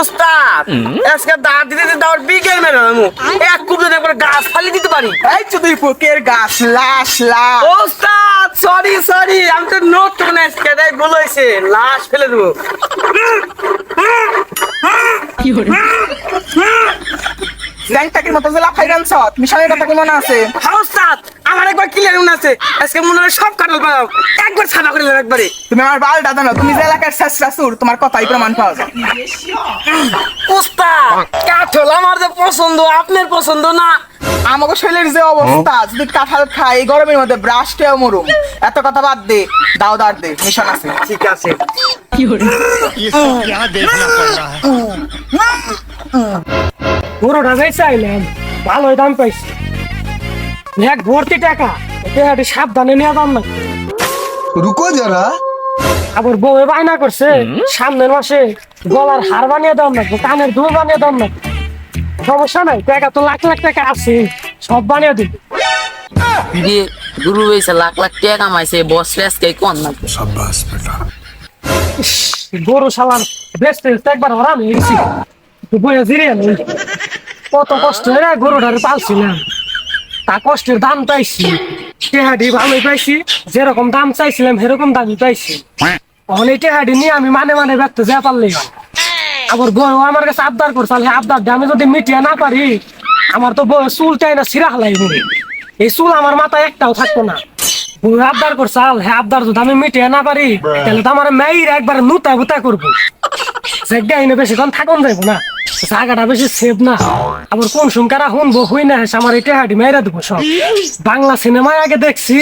উস্তাদ আজকে দাঁত দিতে দিতে আমার বিকেল মেরে আমি এক কুপ একবার গাছ ফালি দিতে পারি। এই চুদি পোকের গাছ লাশ সরি সরি আমি তো আজকে তাই লাশ ফেলে দেবো। ল্যাংটাকের মতো মিশালের কথা কি মনে আছে। হ্যাঁ ওস্তাদ আমার একবার ক্লিয়ার মনে আছে আজকে মনে হয় সব কাটাল পাও একবার সাদা করে দিলাম একবারে তুমি আমার বাল দাদা না তুমি যে এলাকার শেষরা সুর তোমার কথাই প্রমাণ পাওয়া যায় উস্তাদ কাঠল আমার যে পছন্দ আপনার পছন্দ না আমাকে শরীরের যে অবস্থা যদি কাঁঠাল খাই এই গরমের মধ্যে ব্রাশটেও মরুম এত কথা বাদ দে দাও দাঁড় দে মিশন আছে ঠিক আছে ये सब क्या देखना पड़ रहा है পুরোটা বেচে আইলাম ভালোই দাম পাইছি ব্যাগ ভর্তি টাকা। এটা সাবধানে নেওয়া দাম না। রুকো যারা। আবার বউয়ে বায়না করছে সামনের মাসে গলার হার বানিয়ে দাম না কানের দুল বানিয়ে দাম না। সমস্যা নাই টাকা তো লাখ লাখ টাকা আছে সব বানিয়ে দিন। দিয়ে গুরু হয়েছে লাখ লাখ টাকা কামাইছে বস রেসকে কোন না? সাব্বাস বেটা। গরু শালার বেস্ট একবার হরাম হয়েছি বইয়া জিরে কত কষ্ট হয়ে গরুটারে পালছিলাম তা কষ্টের দাম পাইছি। টেহাডি ভালোই পাইছি, যেরকম দাম চাইছিলাম সেরকম দামই পাইছি। অনেক এই টেহাডি নিয়ে আমি মানে মানে ব্যক্ত যা পারলেই হয়। আবার গরু আমার কাছে আবদার করছে আবদার আমি যদি মিটিয়ে না পারি, আমার তো বউ চুল চাই না, সিরা হালাই এই চুল আমার মাথায় একটাও থাকতো না। বউ আবদার করছে হ্যাঁ আবদার যদি আমি মিটিয়ে না পারি, তাহলে তো আমার মেয়ের একবার নুতা বুতা করব। জায়গা এনে বেশিক্ষণ থাকুন যাইবো না। জায়গাটা বেশি সেভ না। আবার কোন সুমকারা শুনব হই না আমার এটা হাঁটি মেয়েরা দেবো সব। বাংলা সিনেমায় আগে দেখছি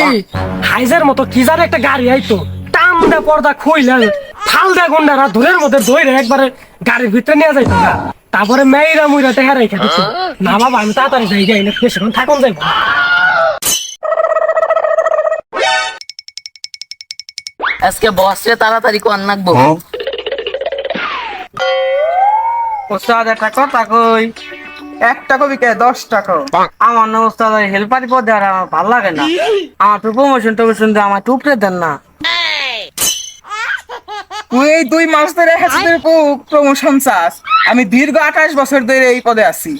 হাইজের মতো কি জানে একটা গাড়ি আইতো। দে পর্দা খুইলে ফাল দে গুন্ডারা ধরের মধ্যে ধরে একবারে গাড়ির ভিতরে নিয়ে যাইতো না তারপরে মেয়েরা মুইরা টেহা রেখে দিত না বাবা আমি তাড়াতাড়ি যাই যাই না বেশিক্ষণ থাকুন যাইবো আজকে বস তাড়াতাড়ি কোন নাকবো। ওস্তাদ একটা কথা কই। একটা কবিকে দশ টাকা। আমার না হেল্পারি পদে আর আমার ভালো লাগে না। আমার তো প্রমোশন টমোশন দিয়ে আমার টুকরে দেন না। তুই এই দুই মাস ধরে হ্যাসিদের প্রমোশন চাস। আমি দীর্ঘ আঠাশ বছর ধরে এই পদে আছি।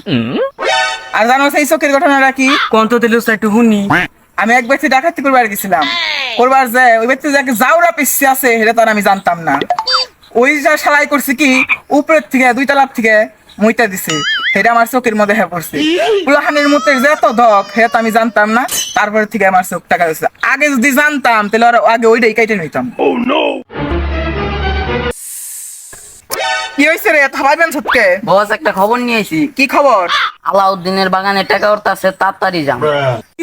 আর জানো সেই চোখের ঘটনাটা কি? কোন তো দিলে একটু শুনি। আমি এক ব্যক্তি ডাকাতি করবার গেছিলাম। করবার যে ওই ব্যক্তি যাকে জাউরা পিছিয়ে আছে সেটা তো আমি জানতাম না। ওই যা সালাই করছে কি উপরের থেকে দুই তলার থেকে মইটা দিছে। সেটা আমার চোখের মধ্যে হয়ে পড়ছে। পুলাহানের মধ্যে যে এত ধক তো আমি জানতাম না তারপরে থেকে আমার চোখ টাকা হয়েছে আগে যদি জানতাম তাহলে আর আগে ওইটাই কাইটে নিতাম। কি হয়েছে রে থাবাইবেন সত্যি বস একটা খবর নিয়েছি কি খবর? আলাউদ্দিনের বাগানে টাকা উঠতেছে তাড়াতাড়ি যান।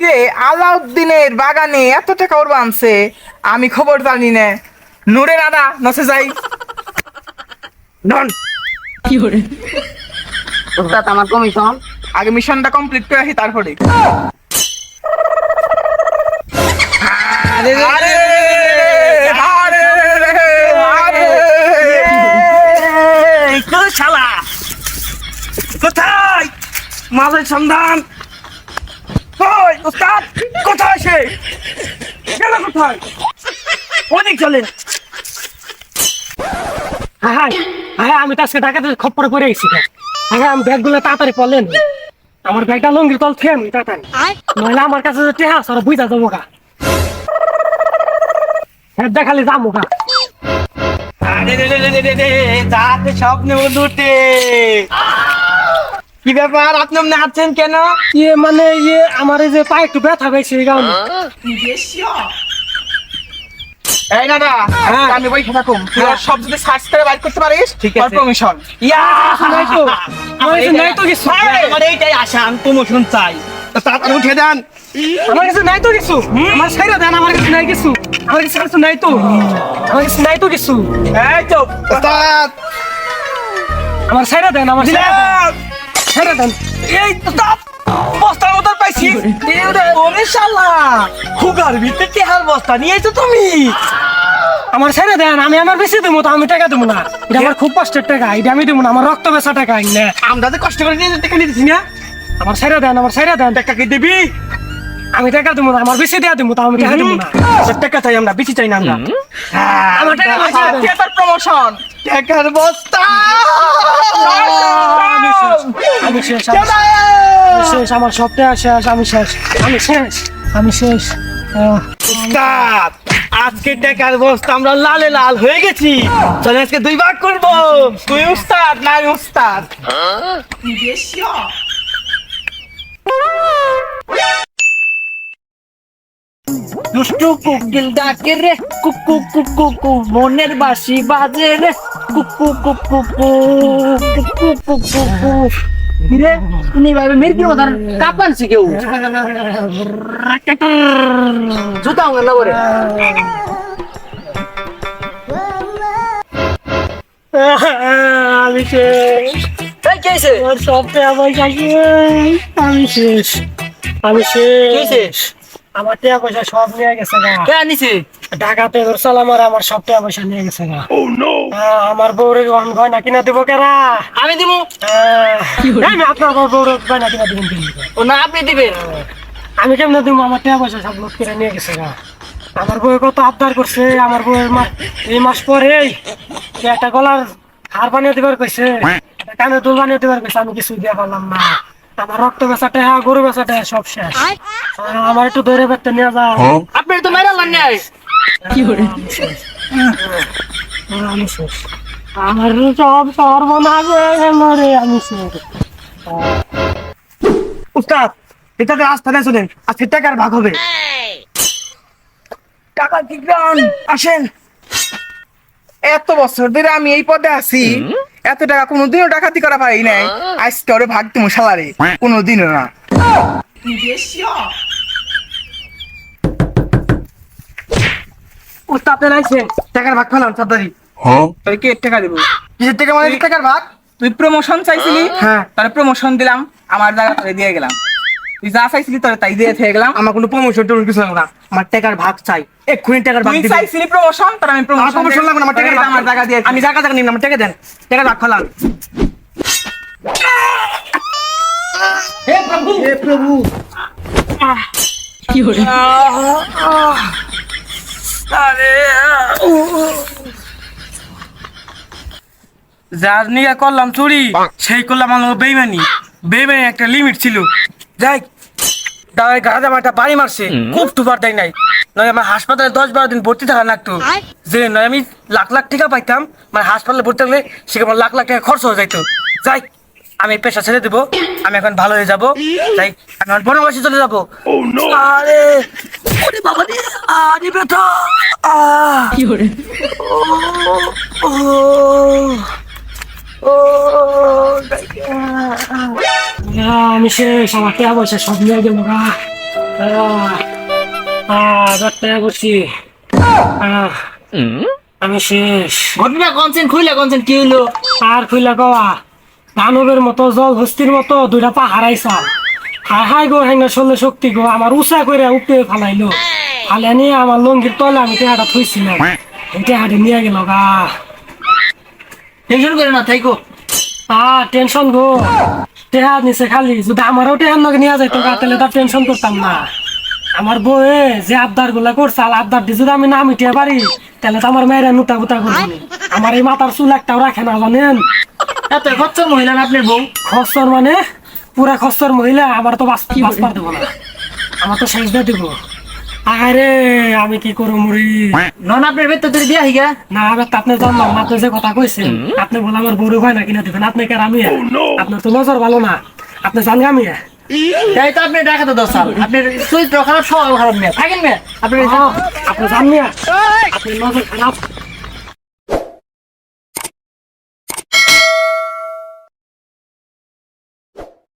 রে আলাউদ্দিনের বাগানে এত টাকা ওর আনছে আমি খবর জানি না। নূরে দাদা নসে যাই। নন ওস্তাদ আমার কমিশন আগে মিশনটা কমপ্লিট করে আসি তারপরে। আরে আরে আরে আরে এই কো শালা? কোথায়? মালের সন্ধান। কই উস্তাদ? কোথায় সে? গেল কোথায়? অনেক চলেন হাই আমি তো আজকে ঢাকাতে খপ্পরে পরে গেছি হ্যাঁ আমি ব্যাগগুলো তাড়াতাড়ি পড়লেন। আমার ব্যাগটা লঙ্গির তল খেয়ে আমি তাড়াতাড়ি। নইলে আমার কাছে যে টেহা সর বুঝা যাব গা। হ্যাঁ দেখালে যাব গা আরে স্বপ্নে দুটে। কি ব্যাপার আপনি আপনি আছেন কেন? ইয়ে মানে ইয়ে আমার এই যে পায়ে একটু ব্যথা পেয়েছে এই কারণে। এই দাদা হ্যাঁ। আমি বইখা থাকুম তুই হ্যাঁ। সব যদি সার্চ করে বাইর করতে পারিস ঠিক আছে। প্রমিশন ইয়া! নাই তো। আমার কাছে নাই তো কিছু। আমার এইটাই আশা আমি প্রমোশন চাই। তো তাড়াতাড়ি উঠে দেন। আমার কাছে নাই তো কিছু। আমার ছেড়ে দেন আমার কাছে নাই কিছু। আমার কাছে কিছু নাই তো। আমার কাছে নাই তো কিছু। এই তো। ওস্তাদ! আমার ছেড়ে দেন আমার ছেড়ে দেন। দিলাম দেন। এই বস্তার মতন পাইছি। ওরে শালা খুগার ভিতরে টেহার বস্তা নিয়েছো তুমি? আমার ছেড়ে দেন আমি আমার বেশি দেবো তো আমি টাকা দেবো না। এটা আমার খুব কষ্টের টাকা এটা আমি দেবো না আমার রক্ত বেচা টাকা আমরা যে কষ্ট করে নিয়ে টাকা নিতেছি না আমার ছেড়ে দেন আমার ছেড়ে দেন। টাকা কি দিবি? আমি টাকা দেবো না আমার বেশি দেওয়া দেবো তো আমি টাকা দেবো না। টাকা চাই আমরা বেশি চাই না আমরা। আমার টাকা দেন। তোর প্রমোশন টাকার বস্তা। আমি শেষ আমি শেষ আমার সব টাকা শেষ আমি শেষ আমি শেষ আমি শেষ। উস্তাদ আজকে টাকার বস্তা আমরা লালে লাল হয়ে গেছি। চলে আজকে দুই ভাগ করব। তুই উস্তাদ না আমি উস্তাদ দুষ্টু কোকিল ডাকে রে কুকু কুকু কু মনের বাসি বাজে রে কুকু কুকু কু কুকু কুকু কু রে তুমি ভাবে মির্কির মতো কাপানছি কেউ জুতা অঙ্গন না বলে আমি শেষ কে হইছে? আমার সব পয়সা শেষ আমি শেষ আমি শেষ আমার টাকা পয়সা সব নিয়ে গেছে গা। কে আনিছে? ঢাকাতে ধরছাল আমার আমার সব টাকা পয়সা নিয়ে গেছে গা। আহ, আমার বউরে আমি গয়না কিনা দিব কেরা? আমি দিব আমি আপনার বউরে গয়না কিনা দিবেন ও না আপনি দিবেন। আমি কেমনে দিব আমার টাকা পয়সা সব লোক কিনা নিয়ে গেছে গা। আমার বউ কত আবদার করছে আমার বউয়ের মা এই মাস পরে একটা গলার হার বানিয়ে দিবার কইছে কানে দুল বানিয়ে দিবার কইছে আমি কিছু দিয়ে পারলাম না। আমার রক্ত বেচাটা হ্যাঁ গরু বেচাটা সব শেষ। আমার একটু ধরে বেড়তে নিয়ে যাও। আপনি তো মেরা লান নাই। আমি শেষ। আমার সব সর্বনাশ হয়ে গেল রে আমি শেষ। উস্তাদ এটাতে আস্থা নেই শোনেন। আজকে টাকার ভাগ হবে? টাকা কি আসেন। এত বছর ধরে আমি এই পদে আছি। এত টাকা কোনোদিনও ডাকাতি করা পারি নাই। আজকে ওরে ভাগ তুমি সালারে কোনোদিনও না। নাইছেন টাকার ভাগ সাদারি তোর কে টাকা দেবো? কিসের টাকা মানে টাকার ভাগ? তুই প্রমোশন চাইছিলি? হ্যাঁ। তাহলে প্রমোশন দিলাম আমার জায়গা দিয়ে গেলাম। তুই যা চাইছিলি তোরে তাই দিয়ে থেকে গেলাম। আমার কোনো প্রমোশন কিছু লাগবে না। আমার টাকার ভাগ চাই। এক্ষুনি টাকার ভাগ তুই দিবেন চাইছিলি প্রমোশন আমি আমার প্রমোশন প্রমোশন লাগবে না আমার টাকার ভাগ আমার জায়গা দিয়ে আমি জায়গা জায়গা নিন আমার টাকা দেন। টাকার ভাগ ফেলান। হে প্রভু! হে প্রভু। যার নিয়ে করলাম চুরি সেই করলাম আমার বেইমানি। বেইমানি একটা লিমিট ছিল। যাই দাঁড়ায় বাড়ি মারছে। খুব টুপার দেয় নাই। নয় আমার হাসপাতালে দশ বারো দিন ভর্তি থাকা লাগতো। যে নয় আমি লাখ লাখ টাকা পাইতাম মানে হাসপাতালে ভর্তি থাকলে সেখানে আমার লাখ লাখ টাকা খরচ হয়ে যাইতো। যাই আমি পেশা ছেড়ে দেবো আমি এখন ভালো হয়ে যাব। যাই আমি এখন বনবাসী চলে যাব। আরে ওরে বাবা রে আরে ব্যথা। ও। আমি শেষ আমার টাকা পয়সা সব নিয়ে গেল এবার টাকা আমি শেষ ঘটনা কনসেন খুইলা কনসেন কি হইল আর খুইলা কওয়া দানবের মতো জল হস্তির মতো দুইটা পা হারাইছাম হাই হাই গো হ্যাঙ্গা শোলে শক্তি গো আমার উষা করে উপরে ফালাইলো ফালে নিয়ে আমার লঙ্গির তলে আমি টেহাটা থইছিলাম টেহাটি নিয়ে গেল গা টেনশন করে না থাইকো। আহ টেনশন গো। টেহা নিছে খালি। যদি আমারও টেহার নগে নিয়ে যাইতো গা তাহলে তার টেনশন করতাম না। আমার বউয়ে যে আবদারগুলা করছে আর আবদার দিয়ে যদি আমি না মিটিয়ে পারি তাহলে তো আমার মেয়েরা নুতা গুতা করবে আমার এই মাথার চুল একটাও রাখে না জানেন? এত খচ্চর মহিলা না আপনার বউ? খস্তর মানে? পুরা খস্তর মহিলা আমার তো বাস বাঁচবার দেবো না। আমার তো শেষ দিয়ে দিব। আরে আমি কি করব মুড়ি? নন আপনার বেতন তুই দিয়া হিগা না আবার তো আপনি জানলাম আপনি যে কথা কইছেন আপনি বলে আমার বড় হয় না কিনা দিবেন আপনি কার আমি? আপনার তো নজর ভালো না। আপনি জান আমি তাই তো আপনি ডাকাতে দশ আপনি চরিত্র খারাপ স্বভাব খারাপ মেয়ে। থাকেন মেয়ে? আপনি আপনি জান আপনি নজর খারাপ।